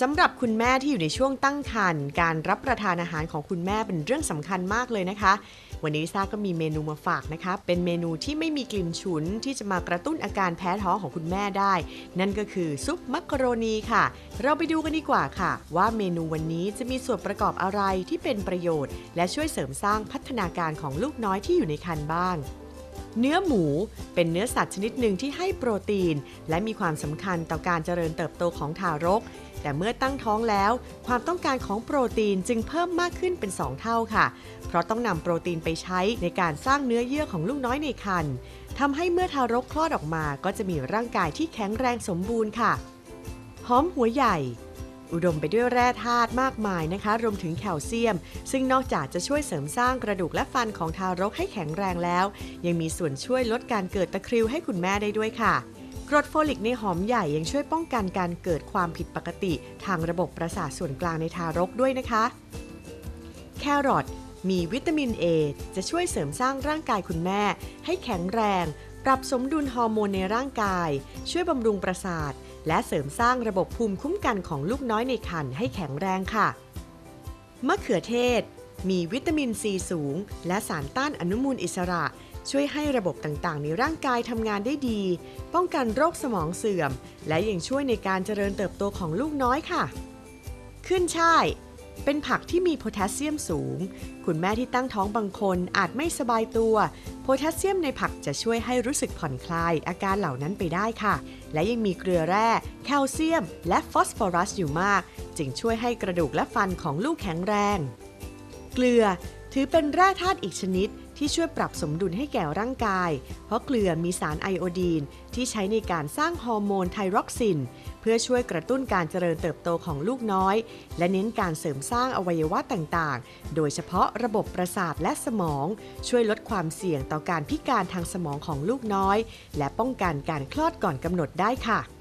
สำหรับคุณแม่ที่อยู่ในช่วงตั้งครรภ์การรับประทานอาหารของคุณแม่เป็นเรื่องสำคัญมากเลยนะคะ วันนี้ลิซ่าก็มีเมนูมาฝากนะคะ เป็นเมนูที่ไม่มีกลิ่นฉุนที่จะมากระตุ้นอาการแพ้ท้องของคุณแม่ได้ นั่นก็คือซุปมักกะโรนีค่ะ เราไปดูกันดีกว่าค่ะ ว่าเมนูวันนี้จะมีส่วนประกอบอะไรที่เป็นประโยชน์ และช่วยเสริมสร้างพัฒนาการของลูกน้อยที่อยู่ในครรภ์บ้างเนื้อหมูเป็นเนื้อสัตว์ชนิดหนึ่งที่ให้โปรตีน และมีความสำคัญต่อการเจริญเติบโตของทารก แต่เมื่อตั้งท้องแล้ว ความต้องการของโปรตีนจึงเพิ่มมากขึ้นเป็น 2 เท่าค่ะ เพราะต้องนำโปรตีนไปใช้ในการสร้างเนื้อเยื่อของลูกน้อยในครรภ์ทำให้เมื่อทารกคลอดออกมา ก็จะมีร่างกายที่แข็งแรงสมบูรณ์ค่ะ หอมหัวใหญ่ อุดมไปด้วยแร่ธาตุมากมายนะคะ รวมถึงแคลเซียม ซึ่งนอกจากจะช่วยเสริมสร้างกระดูกและฟันของทารกให้แข็งแรงแล้ว ยังมีส่วนช่วยลดการเกิดตะคริวให้คุณแม่ได้ด้วยค่ะ กรดโฟลิกในหอมใหญ่ยังช่วยป้องกันการเกิดความผิดปกติ ทางระบบประสาทส่วนกลางในทารกด้วยนะคะ แครอทมีวิตามิน A จะช่วยเสริมสร้างร่างกายคุณแม่ ให้แข็งแรง ปรับสมดุลฮอร์โมนในร่างกาย ช่วยบำรุงประสาท และเสริมสร้างระบบภูมิคุ้มกันของลูกน้อยในครรภ์ให้แข็งแรงค่ะ มะเขือเทศ มีวิตามินซีสูง และสารต้านอนุมูลอิสระ ช่วยให้ระบบต่างๆ ในร่างกายทำงานได้ดี ป้องกันโรคสมองเสื่อม และยังช่วยในการเจริญเติบโตของลูกน้อยค่ะ ขึ้นช่ายเป็นผักที่มีโพแทสเซียมสูง คุณแม่ที่ตั้งท้องบางคนอาจไม่สบายตัว โพแทสเซียมในผักจะช่วยให้รู้สึกผ่อนคลายอาการเหล่านั้นไปได้ค่ะ และยังมีเกลือแร่ แคลเซียม และฟอสฟอรัสอยู่มาก จึงช่วยให้กระดูกและฟันของลูกแข็งแรง เกลือถือเป็นแร่ธาตุอีกชนิดที่ช่วยปรับสมดุลให้แก่ร่างกาย เพราะเกลือมีสารไอโอดีน ที่ใช้ในการสร้างฮอร์โมนไทรอกซิน เพื่อช่วยกระตุ้นการเจริญเติบโตของลูกน้อย และเน้นการเสริมสร้างอวัยวะต่างๆ โดยเฉพาะระบบประสาทและสมอง ช่วยลดความเสี่ยงต่อการพิการทางสมองของลูกน้อย และป้องกันการคลอดก่อนกำหนดได้ค่ะ